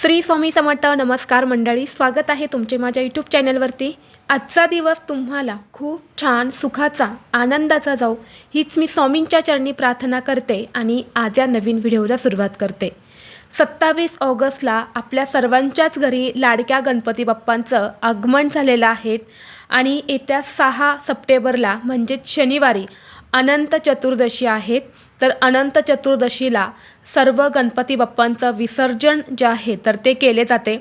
श्री स्वामी समर्थ नमस्कार मंडळी स्वागत आहे तुमचे माझ्या यूट्यूब चॅनलवरती. आजचा दिवस तुम्हाला खूप छान सुखाचा आनंदाचा जाऊ हीच मी स्वामींच्या चरणी प्रार्थना करते आणि आज या नवीन व्हिडिओला सुरुवात करते. सत्तावीस ऑगस्टला आपल्या सर्वांच्याच घरी लाडक्या गणपती बाप्पांचं आगमन झालेलं आहे आणि येत्या सहा सप्टेंबरला म्हणजेच शनिवारी अनंत चतुर्दशी आहेत. तर अनंत चतुर्दशीला सर्व गणपती बाप्पांचं विसर्जन जे आहे तर ते केले जाते.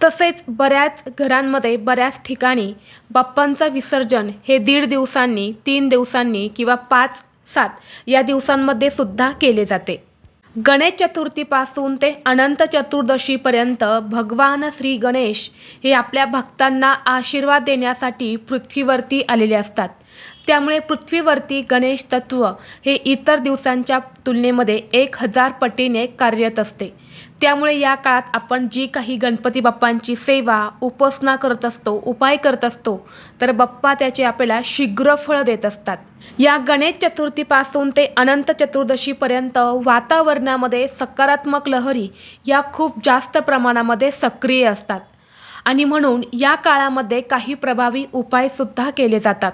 तसेच बऱ्याच घरांमध्ये बऱ्याच ठिकाणी बाप्पांचं विसर्जन हे दीड दिवसांनी तीन दिवसांनी किंवा पाच सात या दिवसांमध्ये सुद्धा केले जाते. गणेश चतुर्थीपासून ते अनंत चतुर्दशीपर्यंत भगवान श्री गणेश हे आपल्या भक्तांना आशीर्वाद देण्यासाठी पृथ्वीवरती आलेले असतात. त्यामुळे पृथ्वीवरती गणेश तत्व हे इतर दिवसांच्या तुलनेमध्ये एक हजार पटीने कार्यरत असते. त्यामुळे या काळात आपण जी काही गणपती बाप्पांची सेवा उपासना करत असतो उपाय करत असतो तर बाप्पा त्याचे आपल्याला शीघ्र फळ देत असतात. या गणेश चतुर्थीपासून ते अनंत चतुर्दशीपर्यंत वातावरणामध्ये सकारात्मक लहरी या खूप जास्त प्रमाणामध्ये सक्रिय असतात. आणि म्हणून या काळामध्ये काही प्रभावी उपायसुद्धा केले जातात.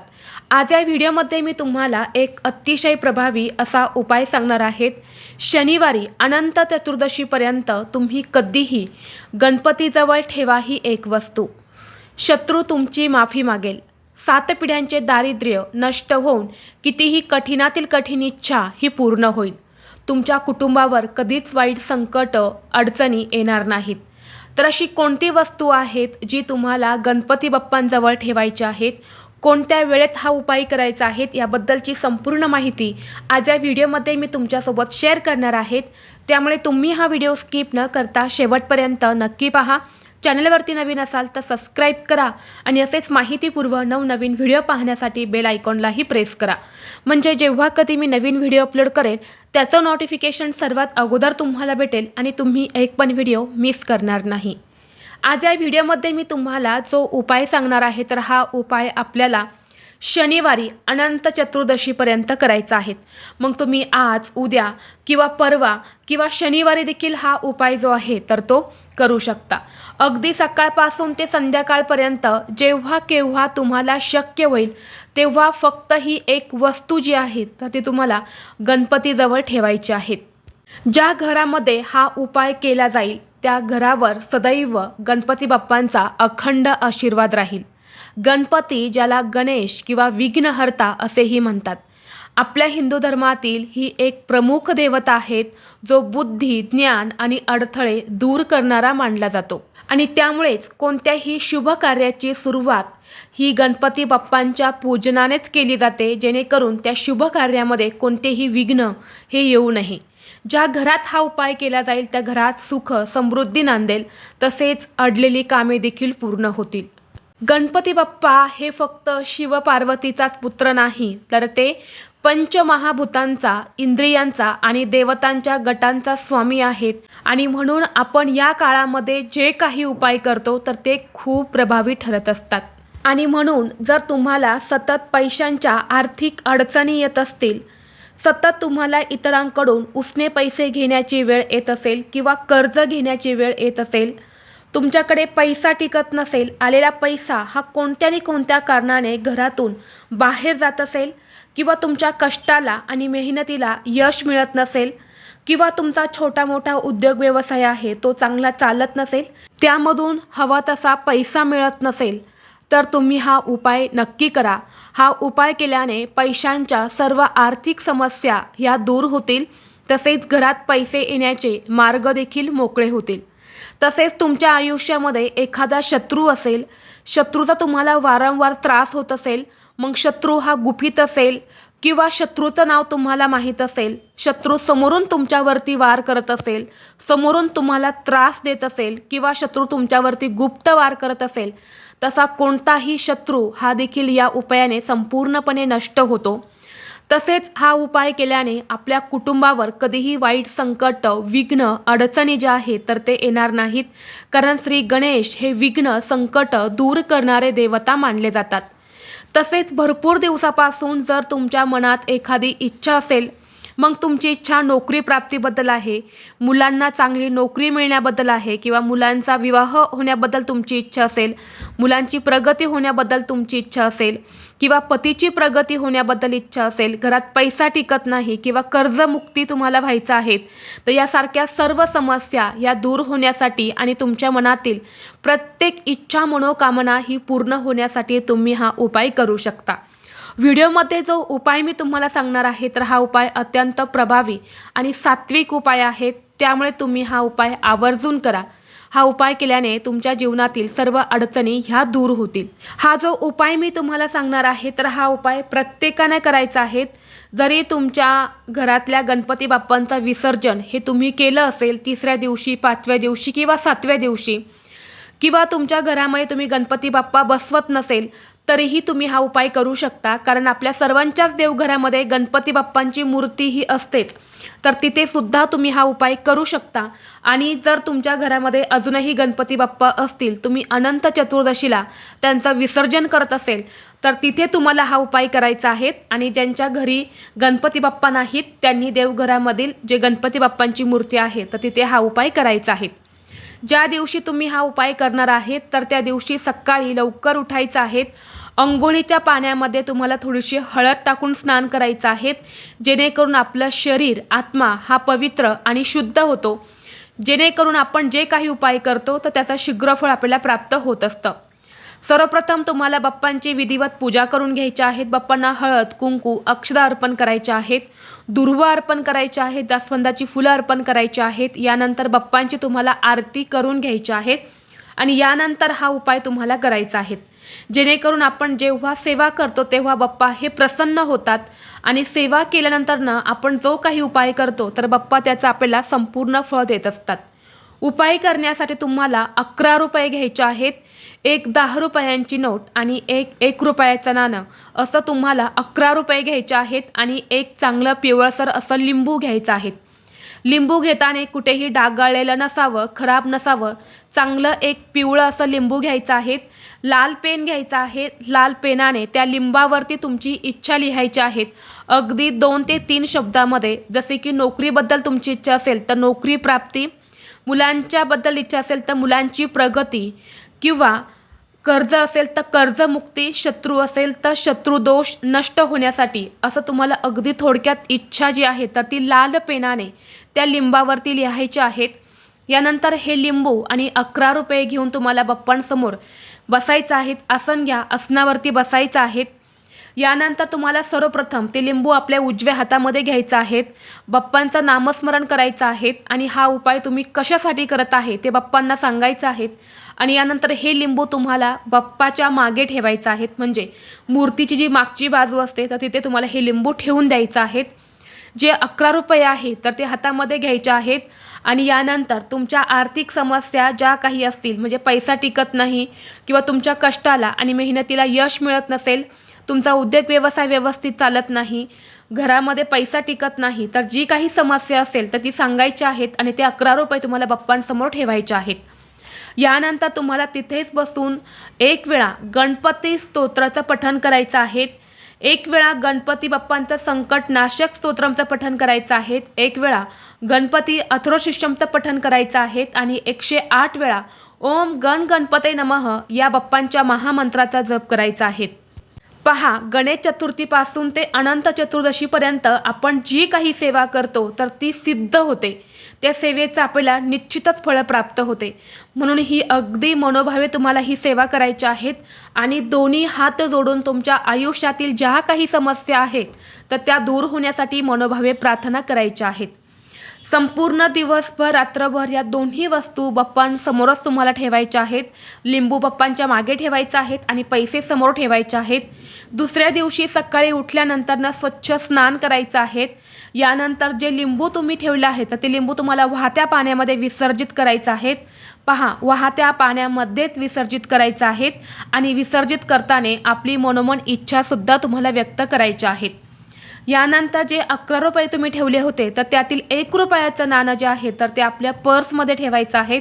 आज या व्हिडिओमध्ये मी तुम्हाला एक अतिशय प्रभावी असा उपाय सांगणार आहेत. शनिवारी अनंत चतुर्दशीपर्यंत तुम्ही कधीही गणपतीजवळ ठेवा ही एक वस्तू. शत्रू तुमची माफी मागेल. सात पिढ्यांचे दारिद्र्य नष्ट होऊन कितीही कठीणातील कठीण इच्छा ही पूर्ण होईल. तुमच्या कुटुंबावर कधीच वाईट संकट अडचणी येणार नाहीत. तर अशी कोणती वस्तू आहेत जी तुम्हाला गणपती बाप्पांजवळ ठेवायची आहेत? कोणत्या वेळेत हा उपाय करायचा आहेत? याबद्दलची संपूर्ण माहिती आज या व्हिडिओमध्ये मी तुमच्यासोबत शेअर करणार आहेत. त्यामुळे तुम्ही हा व्हिडिओ स्किप न करता शेवटपर्यंत नक्की पहा. चॅनलवरती नवीन असाल तर सबस्क्राईब करा आणि असेच माहितीपूर्व नवनवीन व्हिडिओ पाहण्यासाठी बेल आयकॉनलाही प्रेस करा. म्हणजे जेव्हा कधी मी नवीन व्हिडिओ अपलोड करेन त्याचं नोटिफिकेशन सर्वात अगोदर तुम्हाला भेटेल आणि तुम्ही एक पण व्हिडिओ मिस करणार नाही. आज या व्हिडिओमध्ये मी तुम्हाला जो उपाय सांगणार आहे तर हा उपाय आपल्याला शनिवारी अनंत चतुर्दशीपर्यंत करायचा आहेत. मग तुम्ही आज उद्या किंवा परवा किंवा शनिवारी देखील हा उपाय जो आहे तर तो करू शकता. अगदी सकाळपासून ते संध्याकाळपर्यंत जेव्हा केव्हा तुम्हाला शक्य होईल तेव्हा फक्त ही एक वस्तू जी आहे तर ती तुम्हाला गणपतीजवळ ठेवायची आहेत ज्या घरामध्ये हा उपाय केला जाईल त्या घरावर सदैव गणपती बाप्पांचा अखंड आशीर्वाद राहील. गणपती ज्याला गणेश किंवा विघ्नहर्ता असेही म्हणतात. आपल्या हिंदू धर्मातील ही एक प्रमुख देवता आहेत जो बुद्धी ज्ञान आणि अडथळे दूर करणारा मानला जातो. आणि त्यामुळेच कोणत्याही शुभ कार्याची सुरुवात ही गणपती बाप्पांच्या पूजनानेच केली जाते जेणेकरून त्या शुभ कार्यामध्ये कोणतेही विघ्न हे येऊ नये. ज्या घरात हा उपाय केला जाईल त्या घरात सुख समृद्धी नांदेल तसेच अडलेली कामे देखील पूर्ण होतील. गणपती बाप्पा हे फक्त शिवपार्वतीचाच पुत्र नाही तर ते पंचमहाभूतांचा इंद्रियांचा आणि देवतांच्या गटांचा स्वामी आहेत. आणि म्हणून आपण या काळामध्ये जे काही उपाय करतो तर ते खूप प्रभावी ठरत असतात. आणि म्हणून जर तुम्हाला सतत पैशांच्या आर्थिक अडचणी येत असतील सतत तुम्हाला इतरांकडून उसने पैसे घेण्याची वेळ येत असेल किंवा कर्ज घेण्याची वेळ येत असेल तुमच्याकडे पैसा टिकत नसेल आलेला पैसा हा कोणत्यानी कोणत्या कारणाने घरातून बाहेर जात असेल किंवा तुमच्या कष्टाला आणि मेहनतीला यश मिळत नसेल किंवा तुमचा छोटा मोठा उद्योग व्यवसाय आहे तो चांगला चालत नसेल त्यामधून हवा तसा पैसा मिळत नसेल तर तुम्ही हा उपाय नक्की करा. हा उपाय केल्याने पैशांच्या सर्व आर्थिक समस्या ह्या दूर होतील तसेच घरात पैसे येण्याचे मार्ग देखील मोकळे होतील. तसेच तुमच्या आयुष्यामध्ये एखादा शत्रू असेल शत्रूचा तुम्हाला वारंवार त्रास होत असेल मग शत्रू हा गुपित असेल किंवा शत्रूचं नाव तुम्हाला माहीत असेल शत्रू समोरून तुमच्यावरती वार करत असेल समोरून तुम्हाला त्रास देत असेल किंवा शत्रू तुमच्यावरती गुप्त वार करत असेल तसा कोणताही शत्रू हा देखील या उपायाने संपूर्णपणे नष्ट होतो. तसेच हा उपाय केल्याने आपल्या कुटुंबावर कधीही वाईट संकट विघ्न अडचणी ज्या आहेत तर ते येणार नाहीत. कारण श्री गणेश हे विघ्न संकट दूर करणारे देवता मानले जातात. तसेच भरपूर दिवसापासून जर तुमच्या मनात एखादी इच्छा असेल मग तुमची इच्छा नोकरी प्राप्तीबद्दल आहे. मुलांना चांगली नोकरी मिळण्याबद्दल आहे किंवा मुलांचा विवाह होण्याबद्दल तुमची इच्छा असेल मुलांची प्रगती होण्याबद्दल तुमची इच्छा असेल किंवा पतीची प्रगती होण्याबद्दल इच्छा असेल घरात पैसा टिकत नाही किंवा कर्जमुक्ती तुम्हाला व्हायचं आहेत तर यासारख्या सर्व समस्या या दूर होण्यासाठी आणि तुमच्या मनातील प्रत्येक इच्छा मनोकामना ही पूर्ण होण्यासाठी तुम्ही हा उपाय करू शकता. व्हिडिओमध्ये जो उपाय मी तुम्हाला सांगणार आहे तर हा उपाय अत्यंत प्रभावी आणि सात्विक उपाय आहे. त्यामुळे तुम्ही हा उपाय आवर्जून करा. हा उपाय केल्याने तुमच्या जीवनातील सर्व अडचणी ह्या दूर होतील. हा जो उपाय मी तुम्हाला सांगणार आहे तर हा उपाय प्रत्येकाने करायचा आहे. जरी तुमच्या घरातल्या गणपती बाप्पांचं विसर्जन हे तुम्ही केलं असेल तिसऱ्या दिवशी पाचव्या दिवशी किंवा सातव्या दिवशी किंवा तुमच्या घरामध्ये तुम्ही गणपती बाप्पा बसवत नसेल तरीही तुम्ही हा उपाय करू शकता कारण आपल्या सर्वांच्याच देवघरामध्ये गणपती बाप्पांची मूर्ती ही असतेच. तर तिथे सुद्धा तुम्ही हा उपाय करू शकता. आणि जर तुमच्या घरामध्ये अजूनही गणपती बाप्पा असतील तुम्ही अनंत चतुर्दशीला त्यांचं विसर्जन करत असेल तर तिथे तुम्हाला हा उपाय करायचा आहे. आणि ज्यांच्या घरी गणपती बाप्पा नाहीत त्यांनी देवघरामधील जे गणपती बाप्पांची मूर्ती आहे तर तिथे हा उपाय करायचा आहे. ज्या दिवशी तुम्ही हा उपाय करणार आहेत तर त्या दिवशी सकाळी लवकर उठायचं आहेत अंघोळीच्या पाण्यामध्ये तुम्हाला थोडीशी हळद टाकून स्नान करायचं आहे जेणेकरून आपलं शरीर आत्मा हा पवित्र आणि शुद्ध होतो. जेणेकरून आपण जे काही उपाय करतो तर त्याचं शीघ्रफळ आपल्याला प्राप्त होत असतं. सर्वप्रथम तुम्हाला बाप्पांची विधिवत पूजा करून घ्यायच्या आहेत. बाप्पांना हळद कुंकू अक्षदा अर्पण करायच्या आहेत. दुर्व अर्पण करायचे आहेत. जास्वंदाची फुलं अर्पण करायची आहेत. यानंतर बाप्पांची तुम्हाला आरती करून घ्यायची आहेत. आणि यानंतर हा उपाय तुम्हाला करायचा आहे. जेणेकरून आपण जेव्हा सेवा करतो तेव्हा बाप्पा हे प्रसन्न होतात. आणि सेवा केल्यानंतर ना आपण जो काही उपाय करतो तर बाप्पा त्याचा आपल्याला संपूर्ण फळ देत असतात. उपाय करण्यासाठी तुम्हाला अकरा रुपये घ्यायचे आहेत एक दहा रुपयांची नोट आणि एक एक रुपयाचं नाणं. असं तुम्हाला अकरा रुपये घ्यायचे आहेत आणि एक चांगलं पिवळसर असं लिंबू घ्यायचं आहे. लिंबू घेताना कुठेही डागाळलेलं नसावं खराब नसावं चांगलं एक पिवळं असं लिंबू घ्यायचं आहे. लाल पेन घ्यायचा आहे. लाल पेनाने त्या लिंबावरती तुमची इच्छा लिहायची आहेत. अगदी दोन ते तीन शब्दामध्ये जसे की नोकरीबद्दल तुमची इच्छा असेल तर नोकरी प्राप्ती मुलांच्याबद्दल इच्छा असेल तर मुलांची प्रगती किंवा कर्ज असेल तर कर्जमुक्ती शत्रू असेल तर शत्रुदोष नष्ट होण्यासाठी असं तुम्हाला अगदी थोडक्यात इच्छा जी आहे तर ती लाल पेनाने त्या लिंबावरती लिहायच्या आहेत. यानंतर हे लिंबू आणि अकरा रुपये घेऊन तुम्हाला बप्पांसमोर बसायचं आहेत. आसन घ्या. आसनावरती बसायचं आहेत. यानंतर तुम्हाला सर्वप्रथम ते लिंबू आपल्या उजव्या हातामध्ये घ्यायचं आहेत. बाप्पांचं नामस्मरण करायचं आहे आणि हा उपाय तुम्ही कशासाठी करत आहे ते बाप्पांना सांगायचं आहेत. आणि यानंतर हे लिंबू तुम्हाला बाप्पाच्या मागे ठेवायचं आहेत. म्हणजे मूर्तीची जी मागची बाजू असते तर तिथे तुम्हाला हे लिंबू ठेवून द्यायचं आहेत. जे अकरा रुपये आहे तर ते हातामध्ये घ्यायचे आहेत. आणि यानंतर तुमच्या आर्थिक समस्या ज्या काही असतील म्हणजे पैसा टिकत नाही किंवा तुमच्या कष्टाला आणि मेहनतीला यश मिळत नसेल तुमचा उद्योग व्यवसाय व्यवस्थित चालत नाही घरामध्ये पैसा टिकत नाही तर जी काही समस्या असेल तर ती सांगायची आहेत आणि ते अकरा रुपये तुम्हाला बाप्पांसमोर ठेवायचे आहेत. यानंतर तुम्हाला तिथेच बसून एक वेळा गणपती स्तोत्राचं पठण करायचं आहे. एक वेळा गणपती बाप्पांचं संकट नाशक स्तोत्रमचं पठण करायचं आहे एक वेळा गणपती अथ्रोशिष्यमचं पठण करायचं आहे आणि एकशे आठ वेळा ओम गण गणपते नमः या बाप्पांच्या महामंत्राचा जप करायचा आहे पहा गणेश चतुर्थीपासून ते अनंत चतुर्दशीपर्यंत आपण जी काही सेवा करतो तर ती सिद्ध होते. त्या सेवेचं आपल्याला निश्चितच फळं प्राप्त होते. म्हणून ही अगदी मनोभावे तुम्हाला ही सेवा करायची आहेत आणि दोन्ही हात जोडून तुमच्या आयुष्यातील ज्या काही समस्या आहेत तर त्या दूर होण्यासाठी मनोभावे प्रार्थना करायच्या आहेत. संपूर्ण दिवसभर रात्रभर या दोन्ही वस्तू बप्पांसमोरच तुम्हाला ठेवायच्या आहेत. लिंबू बप्पांच्या मागे ठेवायचं आहेत आणि पैसे समोर ठेवायचे आहेत. दुसऱ्या दिवशी सकाळी उठल्यानंतरनं स्वच्छ स्नान करायचं आहेत. यानंतर जे लिंबू तुम्ही ठेवले आहेत तर ते लिंबू तुम्हाला वाहत्या पाण्यामध्ये विसर्जित करायचं आहेत. पहा वाहत्या पाण्यामध्येच विसर्जित करायचं आहेत आणि विसर्जित करताना आपली मनोमन इच्छासुद्धा तुम्हाला व्यक्त करायच्या आहेत. यानंतर जे अकरा रुपये तुम्ही ठेवले होते तर त्यातील एक रुपयाचं नाणं जे आहे तर ते आपल्या पर्समध्ये ठेवायचं आहे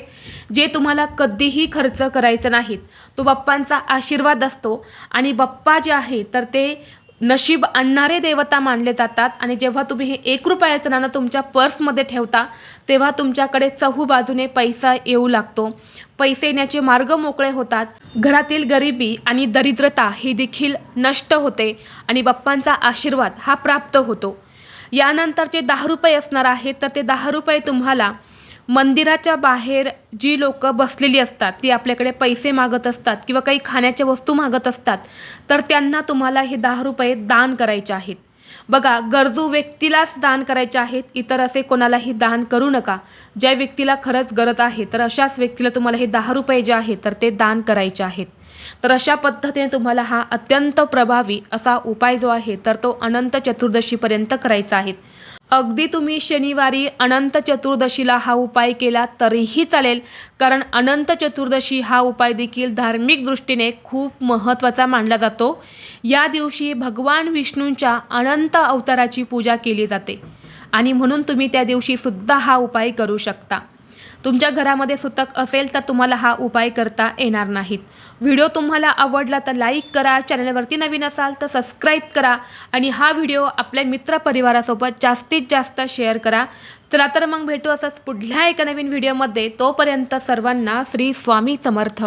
जे तुम्हाला कधीही खर्च करायचं नाहीत. तो बाप्पांचा आशीर्वाद असतो आणि बाप्पा जे आहे तर ते नशीब आणणारे देवता मानले जातात आणि जेव्हा तुम्ही हे एक रुपयाचं नाणं तुमच्या पर्समध्ये ठेवता तेव्हा तुमच्याकडे चहूबाजूने पैसा येऊ लागतो. पैसे येण्याचे मार्ग मोकळे होतात. घरातील गरिबी आणि दरिद्रता ही देखील नष्ट होते आणि बाप्पांचा आशीर्वाद हा प्राप्त होतो. यानंतर जे दहा रुपये असणार आहेत तर ते दहा रुपये तुम्हाला मंदिराच्या बाहेर जी लोक बसलेली असतात ती आपल्याकडे पैसे मागत असतात किंवा काही खाण्याच्या वस्तू मागत असतात तर त्यांना तुम्हाला हे दहा रुपये दान करायचे आहेत. बघा गरजू व्यक्तीलाच दान करायचे आहेत इतर असे कोणालाही दान करू नका. ज्या व्यक्तीला खरंच गरज आहे तर अशाच व्यक्तीला तुम्हाला हे दहा रुपये जे आहे तर ते दान करायचे आहेत. तर अशा पद्धतीने तुम्हाला हा अत्यंत प्रभावी असा उपाय जो आहे तर तो अनंत चतुर्दशीपर्यंत करायचा आहे. अगदी तुम्ही शनिवारी अनंत चतुर्दशीला हा उपाय केला तरीही चालेल. कारण अनंत चतुर्दशी हा उपाय देखील धार्मिक दृष्टीने खूप महत्त्वाचा मानला जातो. या दिवशी भगवान विष्णूंच्या अनंत अवताराची पूजा केली जाते. आणि म्हणून तुम्ही त्या दिवशी सुद्धा हा उपाय करू शकता. तुमच्या घरामध्ये सुतक असेल तर तुम्हाला हा उपाय करता येणार नाहीत. व्हिडिओ तुम्हाला आवडला तर लाईक करा चॅनलवरती नवीन असाल तर सबस्क्राईब करा आणि हा व्हिडिओ आपल्या मित्रपरिवारासोबत जास्तीत जास्त शेअर करा. चला तर मग भेटू असंच पुढल्या एका नवीन व्हिडिओमध्ये. तोपर्यंत सर्वांना श्री स्वामी समर्थ.